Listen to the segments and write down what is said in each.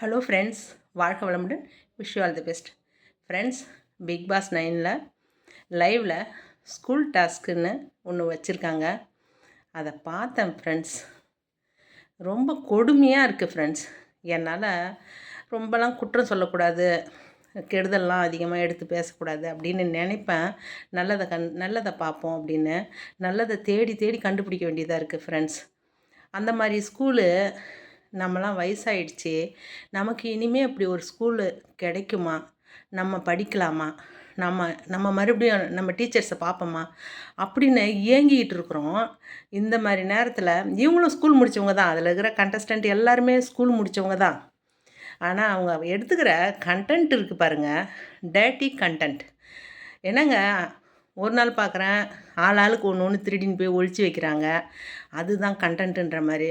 Hello friends வாழ்க வளமுடன். Wish you all the best friends Bigg Boss நைனில் லைவில் ஸ்கூல் டாஸ்க்குன்னு ஒன்று வச்சுருக்காங்க. அதை பார்த்தேன் ஃப்ரெண்ட்ஸ் ரொம்ப கொடுமையாக இருக்குது ஃப்ரெண்ட்ஸ் என்னால் ரொம்பலாம் குற்றம் சொல்லக்கூடாது. கெடுதல்லாம் அதிகமாக எடுத்து பேசக்கூடாது அப்படின்னு நினைப்பேன். நல்லதை கண் நல்லதை பார்ப்போம் அப்படின்னு. நல்லதை தேடி தேடி கண்டுபிடிக்க வேண்டியதாக இருக்குது ஃப்ரெண்ட்ஸ் அந்த மாதிரி ஸ்கூலு நம்மலாம் வயசாயிடுச்சு. நமக்கு இனிமேல் அப்படி ஒரு ஸ்கூலு கிடைக்குமா? நம்ம படிக்கலாமா? நம்ம நம்ம மறுபடியும் நம்ம டீச்சர்ஸை பார்ப்போமா? அப்படின்னு ஏங்கிக்கிட்டு இருக்கிறோம். இந்த மாதிரி நேரத்தில் இவங்களும் ஸ்கூல் முடித்தவங்க தான். அதில் இருக்கிற கண்டஸ்டண்ட் எல்லாருமே ஸ்கூல் முடித்தவங்க தான். ஆனால் அவங்க எடுத்துக்கிற கண்டென்ட் இருக்குது பாருங்கள் டேட்டி கண்டென்ட் என்னங்க? ஒரு நாள் பார்க்குறேன். ஆள் ஆளுக்கு ஒன்று ஒன்று திருடின்னு போய் ஒழிச்சு வைக்கிறாங்க. அதுதான் கண்டென்ட்டுன்ற மாதிரி.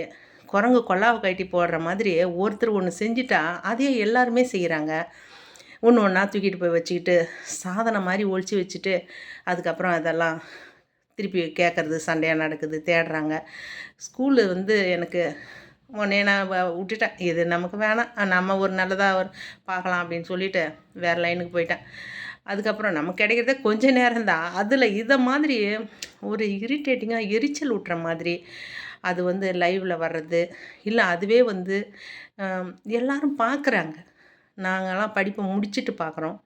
குரங்கு கொல்லாவை கட்டி போடுற மாதிரி ஒருத்தர் ஒன்று செஞ்சுட்டா அதையே எல்லாருமே செய்கிறாங்க ஒன்று ஒன்றா தூக்கிட்டு போய் வச்சுக்கிட்டு சாதனை மாதிரி ஒழிச்சு வச்சுட்டு அதுக்கப்புறம் அதெல்லாம் திருப்பி கேட்குறது சண்டையாக நடக்குது தேடுறாங்க. ஸ்கூலு வந்து எனக்கு உடனே நான் விட்டுட்டேன். இது நமக்கு வேணாம். நம்ம ஒரு நல்லதாக ஒரு பார்க்கலாம் அப்படின்னு சொல்லிவிட்டு வேறு லைனுக்கு போயிட்டேன். அதுக்கப்புறம் நமக்கு கிடைக்கிறத கொஞ்சம் நேரம் தான் அதில் இதை மாதிரி ஒரு இரிட்டேட்டிங்காக எரிச்சல் விட்டுற மாதிரி அது வந்து லைவில் வர்றது. இல்லை அதுவே வந்து எல்லாரும் பார்க்குறாங்க நாங்களாம் படிப்பை முடிச்சுட்டு பார்க்குறோம்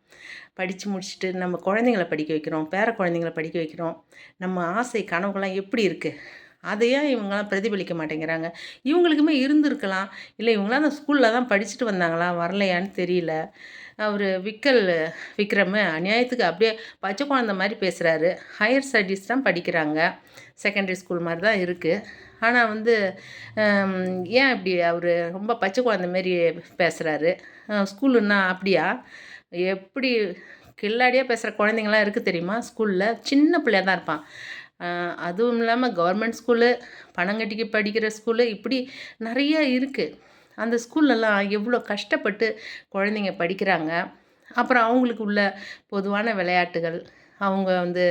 படித்து முடிச்சுட்டு நம்ம குழந்தைங்கள படிக்க வைக்கிறோம் பேர குழந்தைங்கள படிக்க வைக்கிறோம். நம்ம ஆசை கனவுகள்லாம் எப்படி இருக்குது அதையே இவங்களாம் பிரதிபலிக்க மாட்டேங்கிறாங்க. இவங்களுக்குமே இருந்திருக்கலாம். இல்லை இவங்களாம் அந்த ஸ்கூலில் தான் படிச்சுட்டு வந்தாங்களா? வரலையான்னு தெரியல. அவர் விக்கல் விக்ரம் அநியாயத்துக்கு அப்படியே பச்சை குழந்த மாதிரி பேசுகிறாரு ஹையர் ஸ்டடீஸ் தான் படிக்கிறாங்க. செகண்டரி ஸ்கூல் மாதிரி தான் இருக்குது ஆனால் வந்து ஏன் இப்படி அவர் ரொம்ப பச்சை குழந்த மாரி பேசுகிறாரு ஸ்கூலுன்னா அப்படியா? எப்படி கில்லாடியாக பேசுகிற குழந்தைங்களாம் இருக்குது தெரியுமா? ஸ்கூலில் சின்ன பிள்ளையாக தான் இருப்பான். அதுவும் இல்லாமல் கவர்மெண்ட் ஸ்கூலு பணங்கட்டிக்கு படிக்கிற ஸ்கூலு இப்படி நிறைய இருக்குது அந்த ஸ்கூல்லலாம் எவ்வளோ கஷ்டப்பட்டு குழந்தைங்க படிக்கிறாங்க. அப்புறம் அவங்களுக்கு உள்ள பொதுவான விளையாட்டுகள் அவங்க வந்து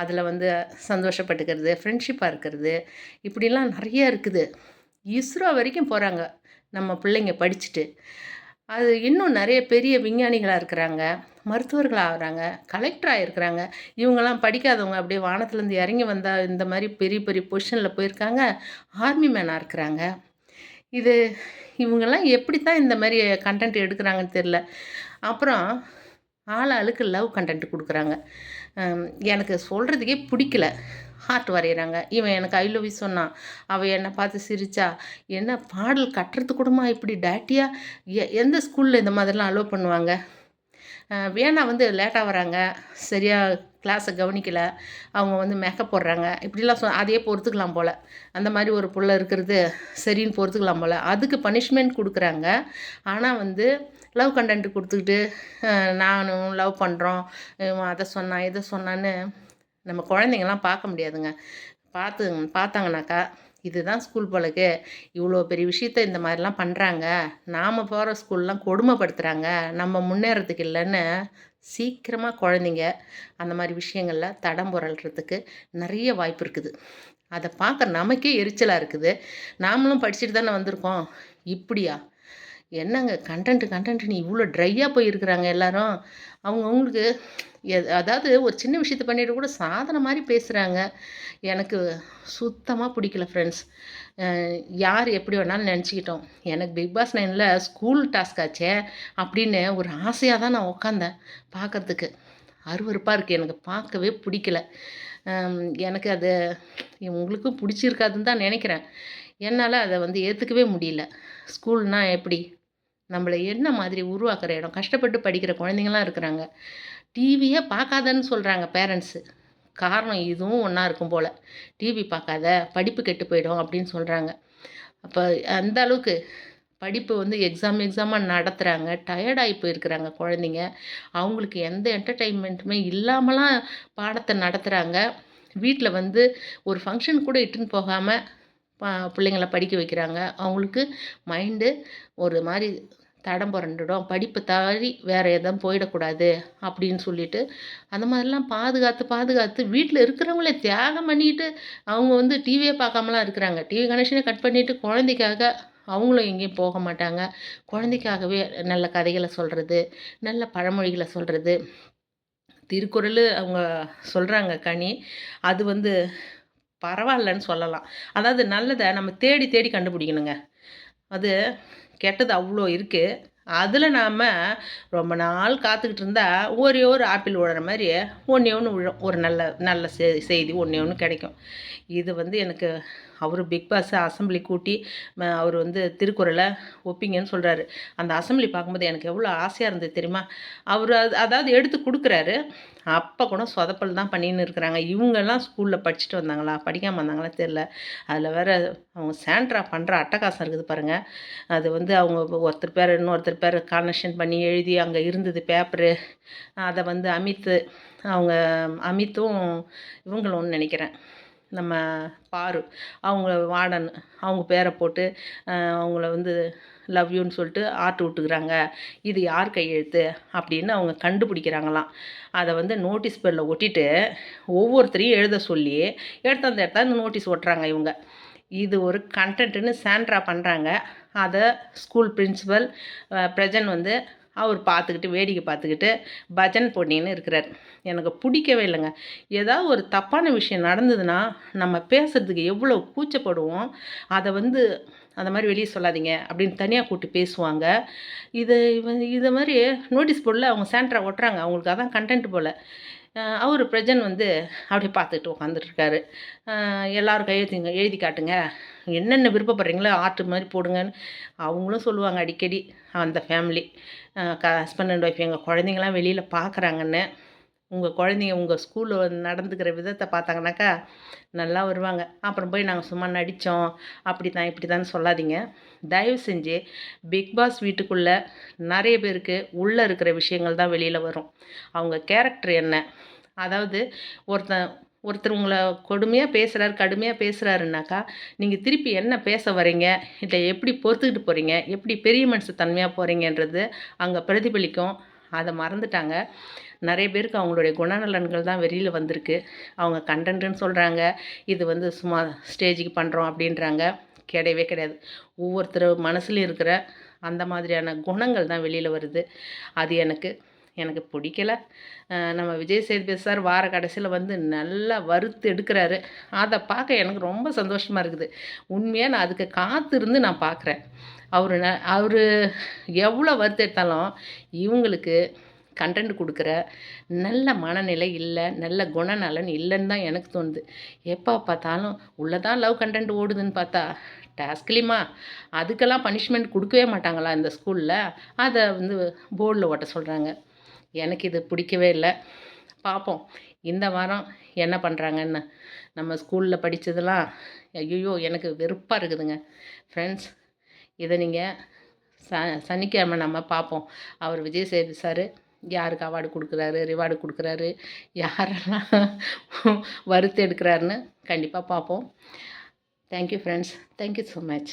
அதில் வந்து சந்தோஷப்பட்டுக்கிறது ஃப்ரெண்ட்ஷிப்பாக இருக்கிறது இப்படிலாம் நிறைய இருக்குது. இஸ்ரோ வரைக்கும் போகிறாங்க நம்ம பிள்ளைங்க படிச்சுட்டு. அது இன்னும் நிறைய பெரிய விஞ்ஞானிகளாக இருக்கிறாங்க மருத்துவர்களாக ஆகிறாங்க கலெக்டராக இருக்கிறாங்க. இவங்கெல்லாம் படிக்காதவங்க அப்படியே வானத்துலேருந்து இறங்கி வந்தால் இந்த மாதிரி பெரிய பெரிய பொசிஷனில் போயிருக்காங்க. ஆர்மி மேனாக இருக்கிறாங்க. இது இவங்கெல்லாம் எப்படி தான் இந்த மாதிரி கண்டென்ட் எடுக்கிறாங்கன்னு தெரில அப்புறம் ஆள் ஆளுக்கு லவ் கண்டென்ட் கொடுக்குறாங்க. எனக்கு சொல்கிறதுக்கே பிடிக்கல. ஹார்ட் வரைகிறாங்க இவன் எனக்கு ஐ லவ் சொன்னான். அவள் என்னை பார்த்து சிரிச்சா. என்ன பாடல் கட்டுறது கூடமா இப்படி டேட்டியாக எந்த ஸ்கூலில் இந்த மாதிரிலாம் அலோவ் பண்ணுவாங்க? வேணா வந்து லேட்டாக வராங்க. சரியாக கிளாஸை கவனிக்கலை. அவங்க வந்து மேக்கப் போடுறாங்க. இப்படிலாம் சொ அதையே பொறுத்துக்கலாம் போல். அந்த மாதிரி ஒரு பிள்ளை இருக்கிறது சரின்னு பொறுத்துக்கலாம் போல். அதுக்கு பனிஷ்மெண்ட் கொடுக்குறாங்க. ஆனால் வந்து லவ் கண்டென்ட் கொடுத்துக்கிட்டு நானும் லவ் பண்ணுறோம் அதை சொன்னான் இதை சொன்னான்னு நம்ம குழந்தைங்கள்லாம் பார்க்க முடியாதுங்க. பார்த்து பார்த்தாங்கனாக்கா இதுதான் ஸ்கூல் போலக்கு இவ்வளோ பெரிய விஷயத்த இந்த மாதிரிலாம் பண்ணுறாங்க நாம் போகிற ஸ்கூல்லாம் கொடுமைப்படுத்துகிறாங்க நம்ம முன்னேறதுக்கு இல்லைன்னு சீக்கிரமாக குழந்தைங்க அந்த மாதிரி விஷயங்களில் தடம் புரள்றதுக்கு நிறைய வாய்ப்பு இருக்குது. அதை பார்க்க நமக்கே எரிச்சலாக இருக்குது. நாமளும் படிச்சுட்டு தானே வந்திருக்கோம். இப்படியா? என்னங்க கண்டென்ட் கண்டென்ட்னு இவ்வளோ ட்ரையாக போயிருக்கிறாங்க எல்லாரும். அவங்கவுங்களுக்கு அதாவது ஒரு சின்ன விஷயத்த பண்ணிட்டு கூட சாதனை மாதிரி பேசுகிறாங்க எனக்கு சுத்தமாக பிடிக்கல ஃப்ரெண்ட்ஸ் யார் எப்படி வேணாலும் நினச்சிக்கிட்டோம். எனக்கு பிக் பாஸ் நைனில் ஸ்கூல் டாஸ்க் ஆச்சே அப்படின்னு ஒரு ஆசையாக தான் நான் உட்காந்தேன் பார்க்குறதுக்கு அருவறுப்பாக இருக்குது எனக்கு பார்க்கவே பிடிக்கல. எனக்கு அது உங்களுக்கும் பிடிச்சிருக்காதுன்னு தான் நினைக்கிறேன். என்னால் அதை வந்து ஏற்றுக்கவே முடியல. ஸ்கூல்னால் எப்படி? நம்மளை என்ன மாதிரி உருவாக்குற இடம்? கஷ்டப்பட்டு படிக்கிற குழந்தைங்களாம் இருக்கிறாங்க. டிவியே பார்க்காதன்னு சொல்கிறாங்க பேரண்ட்ஸு காரணம் இதுவும் ஒன்றா இருக்கும் போல். டிவி பார்க்காத படிப்பு கெட்டு போயிடும் அப்படின்னு சொல்கிறாங்க அப்போ அந்த அளவுக்கு படிப்பு வந்து எக்ஸாம் எக்ஸாமாக நடத்துகிறாங்க டயர்டாகி போயிருக்கிறாங்க குழந்தைங்க. அவங்களுக்கு எந்த என்டர்டெயின்மெண்ட்டுமே இல்லாமலாம் பாடத்தை நடத்துகிறாங்க வீட்டில் வந்து ஒரு ஃபங்க்ஷன் கூட இட்டுன்னு போகாமல் பிள்ளைங்கள படிக்க வைக்கிறாங்க. அவங்களுக்கு மைண்டு ஒரு மாதிரி தடம் புரண்டுடும். படிப்பு தவறி வேறு எதுவும் போயிடக்கூடாது அப்படின்னு சொல்லிட்டு அந்த மாதிரிலாம் பாதுகாத்து பாதுகாத்து வீட்டில் இருக்கிறவங்களே தியாகம் பண்ணிட்டு அவங்க வந்து டிவியை பார்க்காமலாம் இருக்கிறாங்க. டிவி கனெக்ஷனை கட் பண்ணிவிட்டு குழந்தைக்காக அவங்களும் எங்கேயும் போக மாட்டாங்க. குழந்தைக்காகவே நல்ல கதைகளை சொல்கிறது நல்ல பழமொழிகளை சொல்கிறது திருக்குறள் அவங்க சொல்கிறாங்க கனி. அது வந்து பரவாயில்லன்னு சொல்லலாம். அதாவது நல்லதை நம்ம தேடி தேடி கண்டுபிடிக்கணுங்க. அது கெட்டது அவ்வளோ இருக்குது அதில் நாம் ரொம்ப நாள் காத்துக்கிட்டு இருந்தால் ஒரே ஒரு ஆப்பிள் விழுற மாதிரி ஒன்றே ஒன்று விழும் ஒரு நல்ல நல்ல செய்தி ஒன்றே ஒன்று கிடைக்கும். இது வந்து எனக்கு அவர் பிக் பாஸ் அசம்பிளி கூட்டி அவர் வந்து திருக்குறளை ஒப்பிங்கன்னு சொல்கிறாரு அந்த அசம்பிளி பார்க்கும்போது எனக்கு எவ்வளோ ஆசையாக இருந்தது தெரியுமா? அவர் அது அதாவது எடுத்து கொடுக்குறாரு. அப்போ கூட சொதப்பல் தான் பண்ணின்னு இருக்கிறாங்க. இவங்கெல்லாம் ஸ்கூலில் படிச்சுட்டு வந்தாங்களா? படிக்காமல் வந்தாங்களா? தெரில அதில் வேறு அவங்க சேண்ட்ரா பண்ணுற அட்டகாசம் இருக்குது பாருங்கள் அது வந்து அவங்க ஒருத்தர் பேர் இன்னொருத்தர் பேர் கனெக்ஷன் பண்ணி எழுதி அங்கே இருந்தது பேப்பரு. அதை வந்து அமித்து அவங்க அமித்தும் இவங்களும் நினைக்கிறேன். நம்ம பாரு. அவங்க வார்டன் அவங்க பேரை போட்டு அவங்கள வந்து லவ் யூன்னு சொல்லிட்டு ஆட்டு விட்டுக்கிறாங்க. இது யார் கையெழுத்து? அப்படின்னு அவங்க கண்டுபிடிக்கிறாங்களாம். அதை வந்து நோட்டீஸ் பேரில் ஒட்டிட்டு ஒவ்வொருத்தரையும் எழுத சொல்லி எடுத்தாந்து எடுத்தாந்து நோட்டீஸ் ஒட்டுறாங்க இவங்க. இது ஒரு கண்டென்ட்டுன்னு சாண்ட்ரா பண்ணுறாங்க அதை ஸ்கூல் பிரின்சிபல் பிரஜன் வந்து அவர் பார்த்துக்கிட்டு வேடிக்கை பார்த்துக்கிட்டு பஜன் பொண்ணின்னு இருக்கிறார். எனக்கு பிடிக்கவே இல்லைங்க. ஏதாவது ஒரு தப்பான விஷயம் நடந்ததுன்னா நம்ம பேசுகிறதுக்கு எவ்வளோ கூச்சப்படுவோம் அதை வந்து அந்த மாதிரி வெளியே சொல்லாதீங்க அப்படின்னு தனியாக கூப்பிட்டு பேசுவாங்க. இது இதை மாதிரி நோட்டீஸ் போர்டில் அவங்க சேண்ட்ரா ஒட்டுறாங்க. அவங்களுக்கு அதான் கண்டென்ட் போல். அவர் பிரஜன் வந்து அப்படியே பார்த்துட்டு உட்காந்துட்ருக்காரு எல்லோரும் கையெழுத்துங்க எழுதி காட்டுங்க. என்னென்ன விருப்பப்படுறீங்களோ ஆர்ட் மாதிரி போடுங்கன்னு அவங்களும் சொல்லுவாங்க அடிக்கடி. அந்த ஃபேமிலி க ஹஸ்பண்ட் அண்ட் ஒய்ஃப் எங்கள் குழந்தைங்களாம் வெளியில் பார்க்குறாங்கன்னு. உங்கள் குழந்தைங்க உங்கள் ஸ்கூலில் நடந்துக்கிற விதத்தை பார்த்தாங்கனாக்கா நல்லா வருவாங்க. அப்புறம் போய் நாங்கள் சும்மா நடித்தோம் அப்படி தான் இப்படி தான் சொல்லாதீங்க. தயவு செஞ்சு பிக் பாஸ் வீட்டுக்குள்ளே நிறைய பேருக்கு உள்ளே இருக்கிற விஷயங்கள் தான் வெளியில் வரும். அவங்க கேரக்டர் என்ன? அதாவது ஒருத்தன் ஒருத்தர் உங்களை கொடுமையாக பேசுகிறாரு கடுமையாக பேசுகிறாருனாக்கா நீங்கள் திருப்பி என்ன பேச வரீங்க இல்லை எப்படி பொறுத்துக்கிட்டு போகிறீங்க எப்படி பெரிய மனுஷ தன்மையாக போகிறீங்கன்றது அங்கே பிரதிபலிக்கும். அதை மறந்துட்டாங்க. நிறைய பேருக்கு அவங்களுடைய குணநலன்கள் தான் வெளியில் வந்திருக்கு. அவங்க கண்டென்ட்டுன்னு சொல்கிறாங்க இது வந்து சும்மா ஸ்டேஜுக்கு பண்ணுறோம் அப்படின்றாங்க. கிடையவே கிடையாது. ஒவ்வொருத்தர் மனசுலையும் இருக்கிற அந்த மாதிரியான குணங்கள் தான் வெளியில் வருது. அது எனக்கு எனக்கு பிடிக்கல. நம்ம விஜய் சேதுபதி சார் வார கடைசியில் வந்து நல்லா வறுத்து எடுக்கிறாரு. அதை பார்க்க எனக்கு ரொம்ப சந்தோஷமாக இருக்குது. உண்மையாக நான் அதுக்கு காத்திருந்து நான் பார்க்குறேன். அவர் ந அவர் எவ்வளோ வறுத்து எடுத்தாலும் இவங்களுக்கு கண்டென்ட் கொடுக்குற நல்ல மனநிலை இல்லை நல்ல குணநலன் இல்லைன்னு தான் எனக்கு தோணுது. எப்போ பார்த்தாலும் உள்ளதான் லவ் கண்டென்ட் ஓடுதுன்னு பார்த்தா டாஸ்க்லிமா அதுக்கெல்லாம் பனிஷ்மெண்ட் கொடுக்கவே மாட்டாங்களா இந்த ஸ்கூலில் அதை வந்து போர்டில் ஓட்ட சொல்கிறாங்க எனக்கு இது பிடிக்கவே இல்லை. பார்ப்போம். இந்த வாரம் என்ன பண்ணுறாங்கன்னு நம்ம ஸ்கூலில் படித்ததெல்லாம் ஐயோ எனக்கு வெறுப்பாக இருக்குதுங்க. ஃப்ரெண்ட்ஸ் இதை நீங்கள் ச சனிக்கிழமை நம்ம பார்ப்போம். அவர் விஜய் சேது சார் யாருக்கு அவார்டு கொடுக்குறாரு ரிவார்டு கொடுக்குறாரு யாரெல்லாம் வறுத்து எடுக்கிறாருன்னு கண்டிப்பாக பார்ப்போம். Thank you friends thank you so much